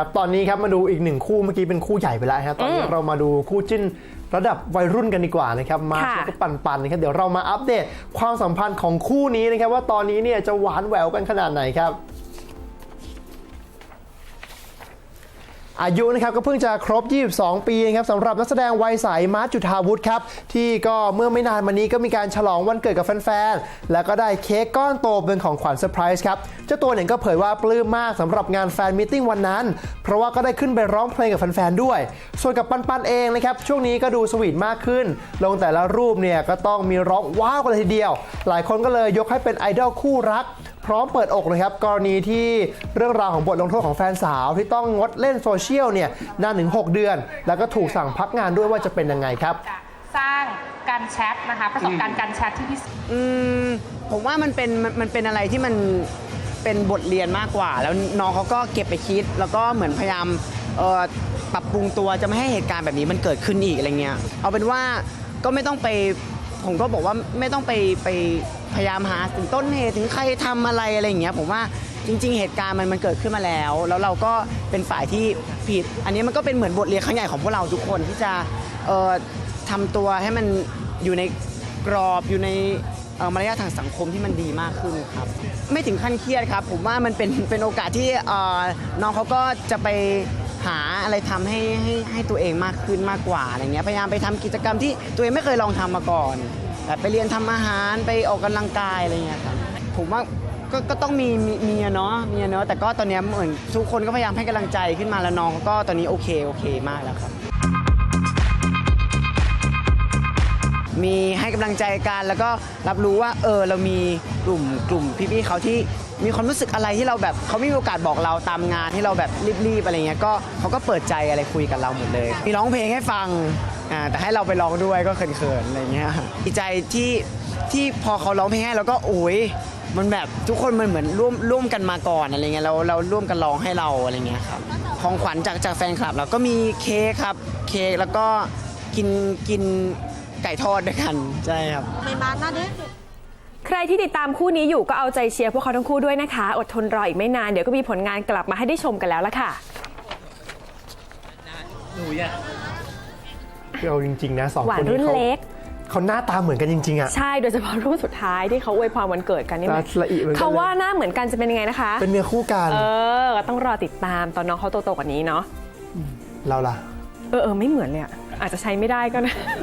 ครับตอนนี้ครับมาดูอีกหนึ่งคู่เมื่อกี้เป็นคู่ใหญ่ไปแล้วครับตอนนี้อืมเรามาดูคู่จิ้นระดับวัยรุ่นกันดีกว่านะครับมาร์คค่ะแล้วก็ปันปันนะครับเดี๋ยวเรามาอัปเดตความสัมพันธ์ของคู่นี้นะครับว่าตอนนี้เนี่ยจะหวานแหววกันขนาดไหนครับ อายุนะครับก็เพิ่งจะครบ 22 ปีนะครับสำหรับนักแสดงวัยใสมาร์จุธาวุฒิครับ ที่ก็เมื่อไม่นานมานี้ก็มีการฉลองวันเกิดกับแฟนๆ แล้วก็ได้เค้กก้อนโตเป็นของขวัญเซอร์ไพรส์ครับ เจ้าตัวเนี่ยก็เผยว่าปลื้มมากสำหรับงานแฟนมิทติ้งวันนั้น เพราะว่าก็ได้ขึ้นไปร้องเพลงกับแฟนๆ ด้วย ส่วนกับปันปันเองนะครับ ช่วงนี้ก็ดูสวีทมากขึ้น ลงแต่ละรูปเนี่ยก็ต้องมีร้องว้าวกันเลยทีเดียว หลายคนก็เลยยกให้เป็นไอดอลคู่รัก พร้อมเปิดอกเลยครับกรณีที่เรื่องราวของบทลงโทษของแฟนสาวที่ต้องงดเล่นโซเชียลเนี่ยนานถึง 6 เดือน แล้วก็ถูกสั่งพักงานด้วยว่าจะเป็นยังไงครับ สร้างการแชทนะคะ ประสบการณ์การแชทที่พิเศษอืมผมว่ามันเป็นมันมันเป็นอะไรที่มันเป็นบทเรียนมากกว่า แล้วน้องเขาก็เก็บไปคิด แล้วก็เหมือนพยายามเอ่อปรับปรุงตัวจะไม่ให้เหตุการณ์แบบนี้มันเกิดขึ้นอีกอะไรเงี้ยเอาเป็นว่าก็ไม่ต้องไป ผมก็บอกว่าไม่ต้องไปไปพยายามหาถึงต้นเหตุถึงใครทำอะไรอะไรอย่างเงี้ยผมว่าจริง ๆ เหตุการณ์มันมันเกิดขึ้นมาแล้ว แล้วเราก็เป็นฝ่ายที่ผิด อันนี้มันก็เป็นเหมือนบทเรียนครั้งใหญ่ของพวกเราทุกคนที่จะเอ่อทำตัวให้มันอยู่ในกรอบอยู่ในมารยาททางสังคมที่มันดีมากขึ้นครับ ไม่ถึงขั้นเครียดครับ ผมว่ามันเป็นเป็นโอกาสที่น้องเขาก็จะไป หาอะไรทำให้ให้ให้ตัวเองมากขึ้นมากกว่าอะไรเงี้ยพยายามไปทำกิจกรรมที่ตัวเองไม่เคยลองทำมาก่อนแบบไปเรียนทำอาหารไปออกกำลังกายอะไรเงี้ยครับผมว่าก็ก็ต้องมีมีเมียเนาะเมียเนาะแต่ก็ตอนนี้เหมือนทุกคนก็พยายามให้กำลังใจขึ้นมาแล้วน้องก็ตอนนี้โอเคโอเคมากแล้วครับ มีให้กำลังใจกันแล้วก็รับรู้ว่าเออเรามีกลุ่มกลุ่มพี่ๆเขาที่มีความรู้สึกอะไรที่เราแบบเขาไม่มีโอกาสบอกเราตามงานที่เราแบบรีบๆอะไรเงี้ยก็เขาก็เปิดใจอะไรคุยกับเราหมดเลย มีร้องเพลงให้ฟังอ่าแต่ให้เราไปร้องด้วยก็เขินๆอะไรเงี้ยดีใจที่ที่พอเขาร้องเพลงให้เราก็โอ้ยมันแบบทุกคนมันเหมือนร่วมร่วมกันมาก่อนอะไรเงี้ยเราเราร่วมกันร้องให้เราอะไรเงี้ยครับของขวัญจากจากแฟนคลับเราก็มีเค้กครับเค้กแล้วก็กินกิน ไก่ทอดด้วยกันใช่ครับใครที่ติดตามคู่นี้อยู่ก็เอาใจเชียร์พวกเขาทั้งคู่ด้วยนะคะ อดทนรออีกไม่นานเดี๋ยวก็มีผลงานกลับมาให้ได้ชมกันแล้วละค่ะเอาจริง ๆ นะสองหวาคนนรุ่นี้นเขาเล็ก เขาหน้าตาเหมือนกันจริง ๆอะ ใช่โดยเฉพาะรูปสุดท้ายที่เขาอวยพรวันเกิดกันนี่ตาละอิเหมือนกันเขาเลยว่าหน้าเหมือนกันจะเป็นยังไงนะคะ เป็นเนื้อคู่กันเออก็ต้องรอติดตามตอนน้องเขาโตๆกว่านี้เนาะเราล่ะ เออเออไม่เหมือนเลยอะอาจจะใช้ไม่ได้ก็นะ